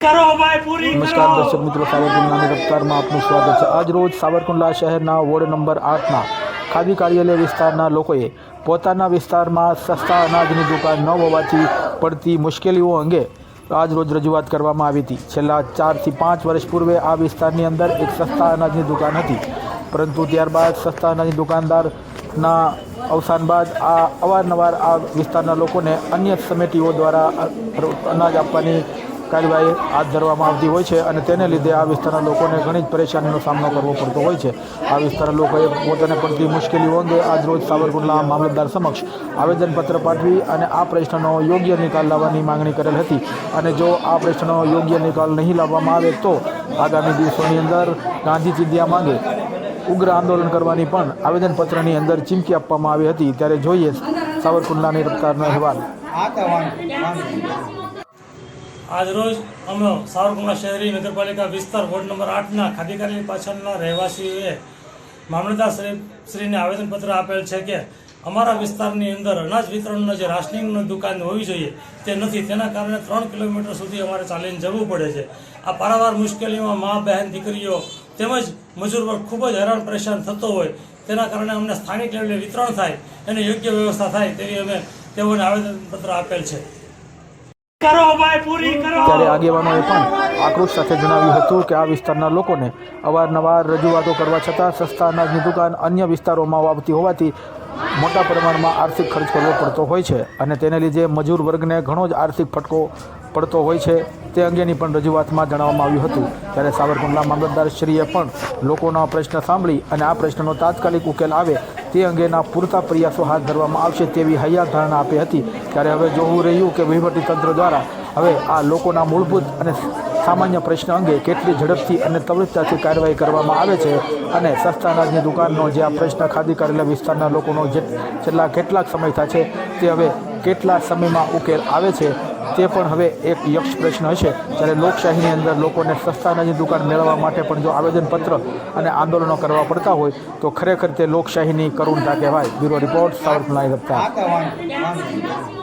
નમસ્કાર કરો. દર્શક મિત્રો સાવરકુંડલાની રફતારમાં આપનું સ્વાગત છે. આજ રોજ સાવરકુંડલા શહેરના વોર્ડ નંબર આઠના ખાદી કાર્યાલય વિસ્તારના લોકોએ પોતાના વિસ્તારમાં સસ્તા અનાજની દુકાન ન હોવાથી પડતી મુશ્કેલીઓ અંગે આજ રોજ રજૂઆત કરવામાં આવી હતી. છેલ્લા ચારથી પાંચ વર્ષ પૂર્વે આ વિસ્તારની અંદર એક સસ્તા અનાજની દુકાન હતી. પરંતુ ત્યારબાદ સસ્તા અનાજની દુકાનદારના અવસાન બાદ આ અવારનવાર આ વિસ્તારના લોકોને અન્ય સમિતિઓ દ્વારા અનાજ આપવાની કાર્યવાહી હાથ ધરવામાં આવતી હોય છે અને તેને લીધે આ વિસ્તારના લોકોને ઘણી જ પરેશાનીનો સામનો કરવો પડતો હોય છે. આ વિસ્તારના લોકોએ પોતાને પડતી મુશ્કેલીઓ અંગે આજ રોજ સાવરકુંડલા મામલતદાર સમક્ષ આવેદનપત્ર પાઠવી અને આ પ્રશ્નનો યોગ્ય નિકાલ લાવવાની માંગણી કરેલ હતી. અને જો આ પ્રશ્નનો યોગ્ય નિકાલ નહીં લાવવામાં આવે તો આગામી દિવસોની અંદર ગાંધી ચિંધ્યા માંગે ઉગ્ર આંદોલન કરવાની પણ આવેદનપત્રની અંદર ચીમકી આપવામાં આવી હતી. ત્યારે જોઈએ સાવરકુંડલાની રફતારનો અહેવાલ. આજરોજ અમે સાવરકુંડલા શહેરી નગરપાલિકા વિસ્તાર વોર્ડ નંબર આઠના ખાદીકારી પાછળના રહેવાસીઓએ મામલતદાર શ્રી શ્રીને આવેદનપત્ર આપેલ છે કે અમારા વિસ્તારની અંદર અનાજ વિતરણનો જે રાશનિંગની દુકાન હોવી જોઈએ તે નથી. તેના કારણે ત્રણ કિલોમીટર સુધી અમારે ચાલીને જવું પડે છે. આ પારાવાર મુશ્કેલીમાં મા, બહેન, દીકરીઓ તેમજ મજૂર વર્ગ ખૂબ જ હેરાન પરેશાન થતો હોય. તેના કારણે અમને સ્થાનિક લેવલે વિતરણ થાય એની યોગ્ય વ્યવસ્થા થાય તેવી અમે તેઓને આવેદનપત્ર આપેલ છે. ત્યારે આગેવાનોએ પણ આક્રોશ સાથે જણાવ્યું હતું કે આ વિસ્તારના લોકોને અવારનવાર રજૂઆતો કરવા છતાં સસ્તા અનાજની દુકાન અન્ય વિસ્તારોમાં આવતી હોવાથી મોટા પ્રમાણમાં આર્થિક ખર્ચ કરવો પડતો હોય છે અને તેને લીધે મજૂર વર્ગને ઘણો જ આર્થિક ફટકો પડતો હોય છે, તે અંગેની પણ રજૂઆતમાં જણાવવામાં આવ્યું હતું. ત્યારે સાવરકુંડલા મામલતદારશ્રીએ પણ લોકોના પ્રશ્ન સાંભળી અને આ પ્રશ્નનો તાત્કાલિક ઉકેલ આવે તે અંગેના પૂરતા પ્રયાસો હાથ ધરવામાં આવશે તેવી હૈયા ધારણા આપી હતી. ત્યારે હવે જોવું રહ્યું કે વહીવટીતંત્ર દ્વારા હવે આ લોકોના મૂળભૂત અને સામાન્ય પ્રશ્ન અંગે કેટલી ઝડપથી અને ત્વરિતતાથી કાર્યવાહી કરવામાં આવે છે અને સસ્તા અનાજની દુકાનનો જે આ પ્રશ્ન ખાદી કરેલા વિસ્તારના લોકોનો જે છેલ્લા કેટલાક સમય થાય છે, તે હવે કેટલા સમયમાં ઉકેલ આવે છે તે પણ હવે એક યક્ષ પ્રશ્ન હશે. જ્યારે લોકશાહીની અંદર લોકોને સસ્તા અનાજની દુકાન મેળવવા માટે પણ જો આવેદનપત્ર અને આંદોલનો કરવા પડતા હોય, તો ખરેખર તે લોકશાહીની કરુણતા કહેવાય. Bureau report Savarkundla રફતાર